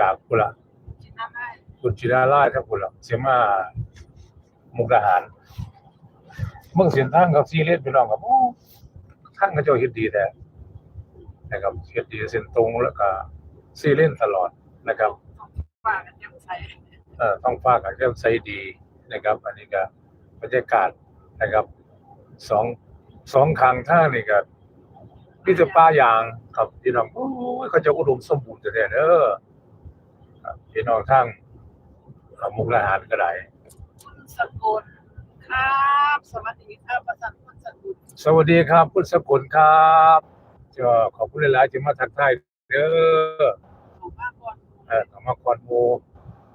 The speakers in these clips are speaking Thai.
จากกุละชินาได้คุณชิราราชทั้งกุละเสียมามุกดาหารเมืองเสียนทางกับซีเรียสพี่น้องครับโอ้ทางก็เจ้าเฮ็ดดีแต่นะครับเฮ็ดดีเส้นตรงแล้วก็ซีเรียสตลอดนะครับว่ากันยังใส่เอ่อท้องฟ้าก็เริ่มใสดีนะครับ อันนี้ก็บรรยากาศนะครับสองสองข้างทางนี่ก็มีแต่ป่ายางครับพี่น้องโอ้ยเขาจะอุดมสมบูรณ์แท้ๆเด้อครับ พี่น้องทางเอ่อมุกดาหารก็ได้คุณสกุลครับ สวัสดีครับประสันคุณสกุลสวัสดีครับคุณสกุลครับก็ขอบคุณหลายๆที่มาทักทายเด้อถูกมากก่อนเออมาก่อนหมู่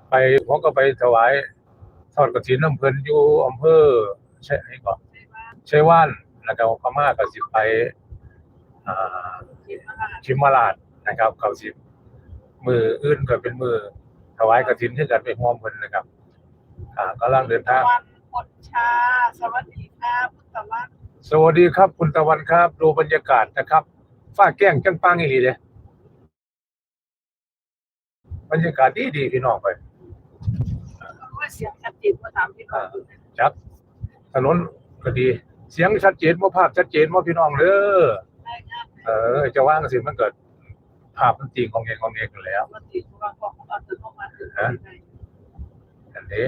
ไปผมก็ไปถวายทอดกฐินน้ำเพิ่นอยู่อำเภอใช่ไหมก่อนใช่ไหมชัยว่านแล้วก็พม่าก็สิไปอ่ากินมาลาชิมราชนะครับเขาสิ มืออื่นก็เป็นมือถวายกฐินที่กันไปร่วมเพิ่นนะครับ อ่ากำลังเดินทางวันพดชา สวัสดีครับคุณตะวันสวัสดีครับ คุณตะวันครับ ดูบรรยากาศนะครับฟ้าแก้งจังปังอีหลีเลยบรรยากาศดีดีๆพี่น้องไปว่าเสียงชัดเจนมาถามพี่น้องดูนะจักถนนก็ดี เสียงชัดเจนว่าภาพชัดเจนว่าพี่น้องเด้อได้งานเออจะว่างสิมันเกิด ภาพมันจริงของเองของเองกันแหล้วปกติว่าของเราจะต้องมาถึงที่ไหนอันนี้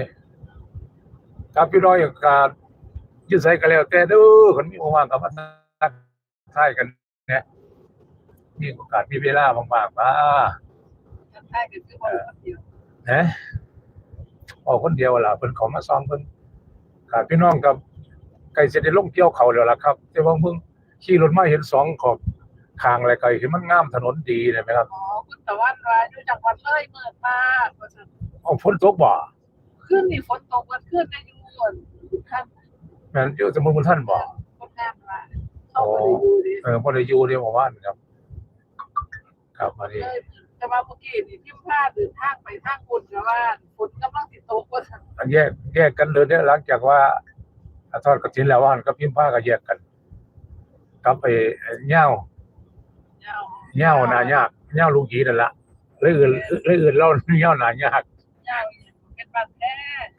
ครับพี่น้อยอย่างการยืดใส่กันแล้วแต่เดูคนมีว่างๆกับมาทักทายกันเนี่ยมีโอกาสมีเวลาว่างๆมาจะใช่กันคือวันเดียวนะออกคนเดียวล่ะเพิ่นเขามาซ้อมเพิ่นครับพี่น้องกับไก่เสได็จลงเกี่ยวเขาแล้วล่ะครับ แต่ว่ามึงขี่รถมาเห็นสองขอบ ทางอะไรไกลเห็นมันงามถนนดีเลยไหมครับอ๋อคุณตะวันว่าอยู่จังหวัดเลยเมื่อมากประสันเอาฝนตกบ่ขึ้นนี่ฝนตกมันขึ้นในยูนท่านแม่นอยู่สมุทรท่านบ่คนงานว่าเข้าไปดูดิเออบ่ได้อยู่เดียวว่าครับ ครับอันนี้เลยแต่ว่าเมื่อกี้นี่พิมพ์พลาดหรือทางไปทางคุณกับว่าฝนกำลังติดตกว่าซั่นอันแยกแยกกันเลยเนี่ยหลังจากว่าทอดกระถินแล้วว่าก็พิมพ์ผ้าก็แยกกันกับไอ้เหย้ายาว เหย้าหนายากเหย้าลูกหยีนั่นละเลยอื่นเลยอื่นเล่าเหย้าหนายากยาวเป็นบาดแผล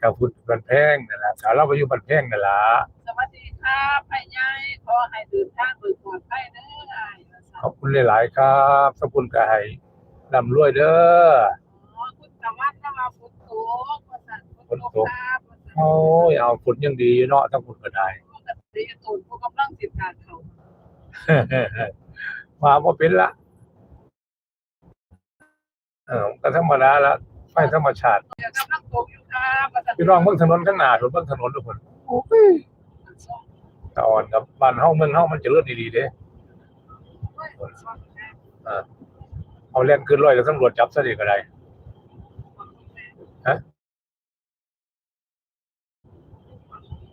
กับพุทธบันแพงนั่นละสาวเราไปอยู่บันแพงนั่นละสวัสดีครับไอ้ยายขอให้เดินทางโดยปลอดภัยเด้ออ้ายว่าซั่นขอบคุณหลาย ๆ ครับขอบคุณกายร่ำรวยเด้ออ๋อคุณตะวันก็มาฝนตกว่าซั่นฝนตกครับว่าซั่นโอ้ยเอาฝนยังดีอยู่เนาะทั้งฝนก็ได้ปกติตูนผู้กำลังติดงานเขา มาบ่เป็นละเออก็ธรรมดาละไฟธรรมชาติเดี๋ยวกำลังตกอยู่ครับว่าซั่นพี่น้องเบิ่งถนนข้างหน้าถนนเบิ่งถนนทุกคนโอ้ยตะอ่อนกับบ้านเฮาเมืองเฮามันเจริญดีๆเด้เอาแล่นขึ้นร้อยแล้วตำรวจจับซะดีก็ได้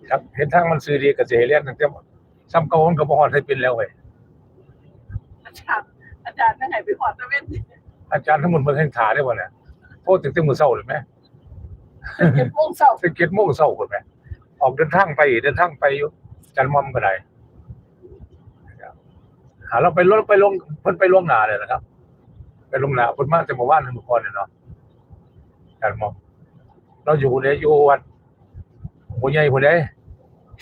ครับเห็นทางมันซื้อดีก็สิให้เรียนตั้งแต่ซ้ำเก่ามันก็บ่ฮอดให้เป็นแล้วเว้ย อาจารย์อาจารย์นั่งไหนไปขอตะเวนอาจารย์ทั้งหมดเบิ่งให้ถ่าได้บ่เนี่ยโทษตั้งแต่มื้อเช้าเลยแม่เจ็ดโมงเช้าสิ7:00นเช้าพุ่นแม่ออกเดินทางไปเดินทางไปอยู่จันทร์มอมก็ได้ครับหาเราไปลงไปลงเพิ่นไปลงหน้าเลยนะครับ ไปลงหน้าเพิ่นมาแต่เมื่อวานถึงเมื่อก่อนเนี่ยเนาะจันทร์มอม เราอยู่เนี่ยอยู่วัดหัวใหญ่พุ่นเด้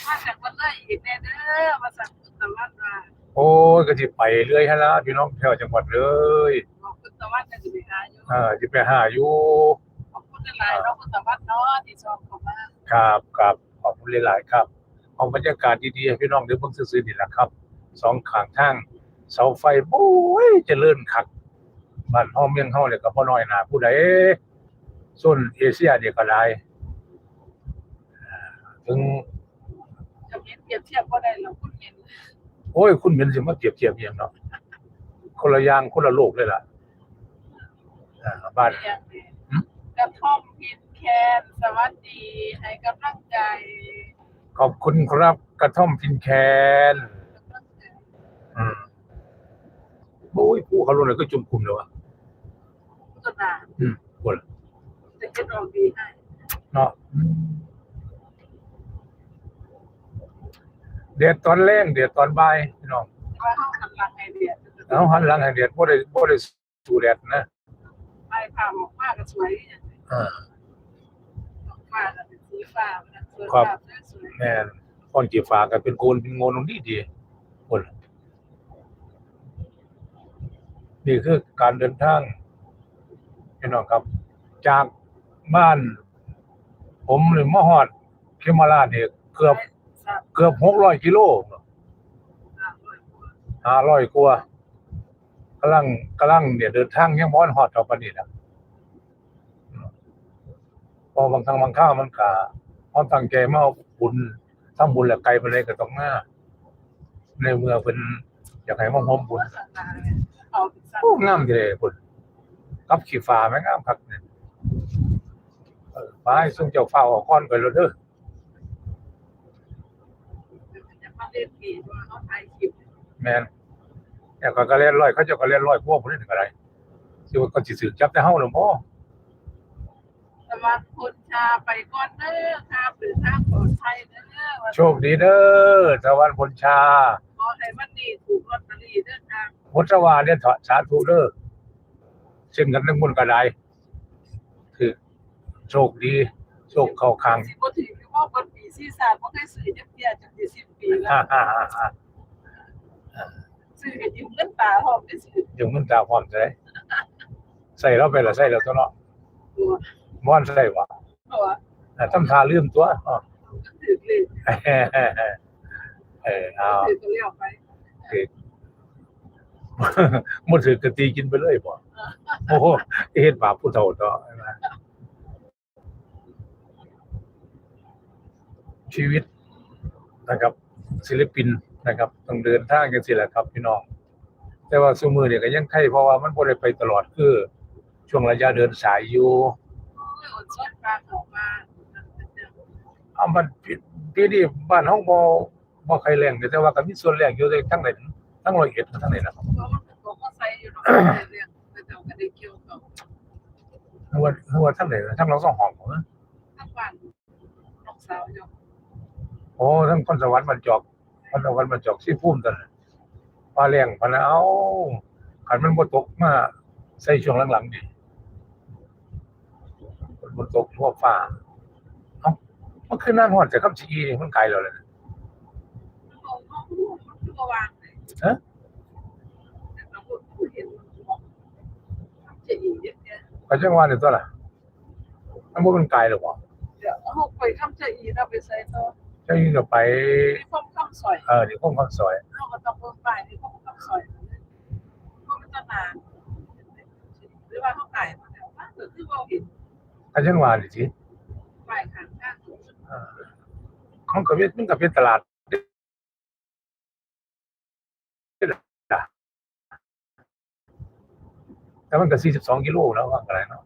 มาจากวันเลยอีกแน่เด้อมาสั่งคุณตะวันมา โอ้ยก็สิไปเรื่อยฮะละพี่น้องแถวจังหวัดเลยบอกคุณตะวันจะไปหาอยู่อ่าสิไปหาอยู่ขอบคุณหลายๆเนาะคุณตะวันเนาะที่ชอบเข้ามาครับครับขอบคุณหลายๆครับเอาบรรยากาศดีๆให้พี่น้องได้เบิ่งซื่อๆนี่แหละครับสองข้างทางเสาไฟโอ้ยเจริญคักบ้านเฮาเมืองเฮาเนี่ยก็บ่น้อยหน้าผู้ใดส่วนเอเชียเนี่ยก็หลายอ่าถึงจะเห็นเปรียบเทียบบ่ได้แล้วคุณเห็น โอ้ย คุณเหม็นสิมาเปรียบเทียบอหยังเนาะคนละอย่างคนละโลกเลยล่ะอ่าบ้านอย่างนี้กระท่อมพินแคนสวัสดีให้กำลังใจ ขอบคุณครับกระท่อมพินแคนกำลังใจอืมโอ้ยผู้เขาลงเลยก็จุ่มคุมเลยวะพุทธนาอืมคนจะเฮ็ดออกดีให้เนาะอืม เดือดตอนแรงเดือดตอนบ่ายพี่น้องว่าเฮาหันหลังให้เดียดเอาหันหลังให้เดือดบ่ได้บ่ได้สู่แดดนะไปไผฟ้าออกมาก็สวยอย่างนี้อ่าฟ้าก็เป็นสีฟ้ามันสวยครับฟ้าสวยแม่นก้อนจีฟ้าก็เป็นโกนเป็นโงนตรงนี้ดีคนนี่คือการเดินทางพี่น้องครับ จากบ้าน ผมหรือมอฮอดเคมาราชเนี่ยเกือบสาม เกือบหกร้อยกิโลสาร้อยกว่าห้าร้อยกว่ากำลังกำลังเนี่ยเดินทางยังม้อนฮอดเอาปนนี้นะพอบางครั้งบางข้าวมันกะพอตั้งใจมาเอาบุญทำบุญแหล้วไกลไปเลยก็ต้องมาในเมื่อเป็นอยากให้มาร่วมบุญสัตว์ตายเอาเป็นสัตว์โอ้งามเลยคุณกับขี้ฟ้าแม่งามคักเนี่ยไปส่งเจ้าฟ้าออกก่อนไปแล้วเด้อ จะมา เล่นผีว่าเขาถ่ายคลิปแม่นแต่ก็ก็เล่นร้อยเขาเจ้าก็เล่นร้อยพวกพุ่นนี่ก็ได้สิว่าก็สิสืบจับแต่เฮาหรือบ่แต่ว่าคุณชาไปก่อนเด้อครับหรือทางปลอดภัยเด้อโชคดีเด้อตะวันพลชาขอให้มันดีถูกลอตเตอรี่เด้อครับพุทธวาเนี่ยสาธุเด้อเช่นกันทั้งบุญก็ได้คือโชคดี โชคเข้าข้างสิบ่ถือว่าบ นปีซีซ่าบ่เคยซื้อจักเที่ยจนสิ10ปีแล้ฮ่าวฮ่าฮ่าฮ่าซื้อก็ยืมเงินตาหอมได้ซื้อเดี๋ยวเงินตาพร้อมใส่ใส่แล้วไปละใส่แล้วตัวเนาะตัวม่อนใส่ว่ะเพราะว่าแต่ทำทาลืมตัวอ๋อถือเลยเออเอาถือก็เลี้ยวไปหมดถือกะตีกินไปเลยบ่โอ้โหเฮ็ดบาปผู้เฒ่าต่อ ชีวิตนะครับ ศิลปินนะครับต้องเดินทางกันสิแหละครับพี่น้อง แต่ว่าซุมือเนี่ยก็ยังไข่เพราะว่ามันบ่ได้ไปตลอดคือ ช่วงระยะเดินสายอยู่โอ้ยอดซดปลาเข้ามานั่นเป็นเรื่องเอามันปีปีนี้บ้านเฮาบ่บ่ใครแรงแต่ว่าก็มีส่วนแรงอยู่ในทั้งไหนทั้งร้อยเอ็ดทั้งไหนนะครับเพราะว่ามันก็ใส่อยู่เนาะเรื่องแต่เจ้าก็ได้เกี่ยวกับทั้งว่าทั้งว่าทั้งไหนทั้งเราสองห้องเหรอทั้งบ้านน้องสาวอยู่โอ้ทั้งคนสวรรค์มันจอกคนสวรรค์มันจอกสิพุ่มกันปลาแรงพะนะเอาคันมันบ่ตกมาใส่ช่วงหลังๆนี่มันบ่ตกทั่วฟ้าเอ้ามันคือนั่นฮอดแต่คำชีนี่มันไกลแล้วเลยมันเอาเขารู้มันคือบ่วางเลยฮะแต่เราพูดพูดเห็นมันบอกจะอีกเยอะแยะก็จังว่านี่ตัวล่ะมันบ่มันไกลหรอกบ่เดี๋ยวเอาไปคำจะอีเราไปใส่ตัว จังนี้ก็ไปมีความคำสอยเออนี่คงคำซอยเราก็ต้องเพิ่มไปมีความคำสอยเพราะมันจะนานหรือว่าเขาขายมาแล้วว่าคือคือเราเห็นก็จังว่านี่สิฝ่ข้างข้างเออมันก็เป็นมันก็เป็นตลาดแต่มันก็42กิโลแล้วว่าอะไรเนาะ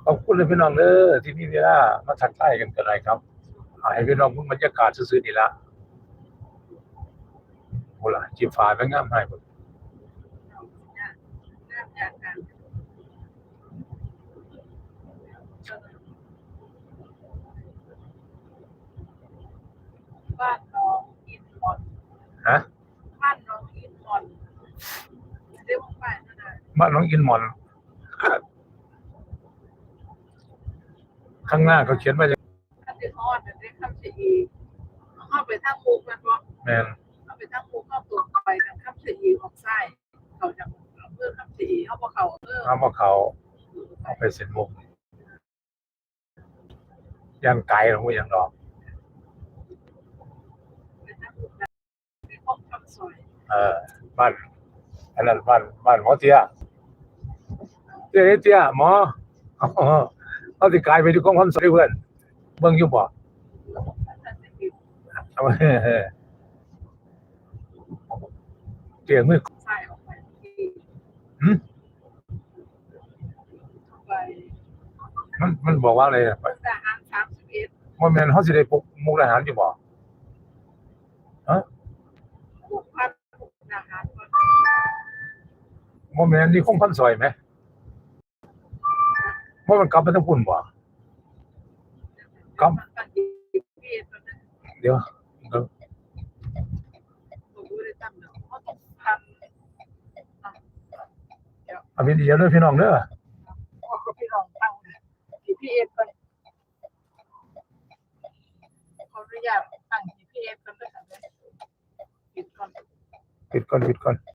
ข อบคุณเลยพี่น้องเด้อที่มีเวลามาทักทายกันกันหน่อยครับเอาให้พี่น้องเพิ่งบรรยากาศซื่อๆนี่ละโหล่ะจีบฟ้าไม่งามให้หมดบ้านน้องอินมอนฮะบ้านน้องอินมอนเรียกว่าบ้านนั่นน่ะบ้านน้องอินหมอน ข้างหน้าเขาเขียนว่าจะถ้าจะทอดแต่ได้คำเสียอีเข้าไปทางมุกมันบอกแมนเข้าไปทางมุกเข้าตัวไปทางคำเสียอีออกไส้เขาจะเพื่อคำเสียอีเขาบอกเขาเออเอามาเขาเอาไปเส้นมุกยันไกลหรือว่ายังดอกไปทางมุกไปพบคำสวยเออบ้านอันนั้นบ้านบ้านหมอเตี้ยเตี้ยเตี้ยหมออ๋อ เอาสิกลายไปที่กองคอนเสิร์ตเพื่อนเบิ่งอยู่บ่ท่านจะมีเอาเฮ้อเตียงมือไส้ออกไปที่หืมไปมันมันบอกว่าอะไรอะมุกดาหารสามสิบเอ็ดว่าแม่นเฮาสิได้ปลุกมุกทหารอยู่บ่มุกพันมุกดาหารก่อนว่าแม่นนี่คงพันซอยไหม ว่ามันกลับไปทางพุ่นบ่ครับตัดอีกเพียรตอนนั้นเดี๋ยวเดี๋ยวผมไม่ได้ตั้งเดี๋ยวเขาต้องทำเอาพี่เดียวเด้อพี่น้องเด้อว่าเขาพี่ลองตั้ง GPS ก่อนขออนุญาตตั้ง GPS ก่อนด้วยค่ะปิดก่อนปิดก่อนปิดก่อน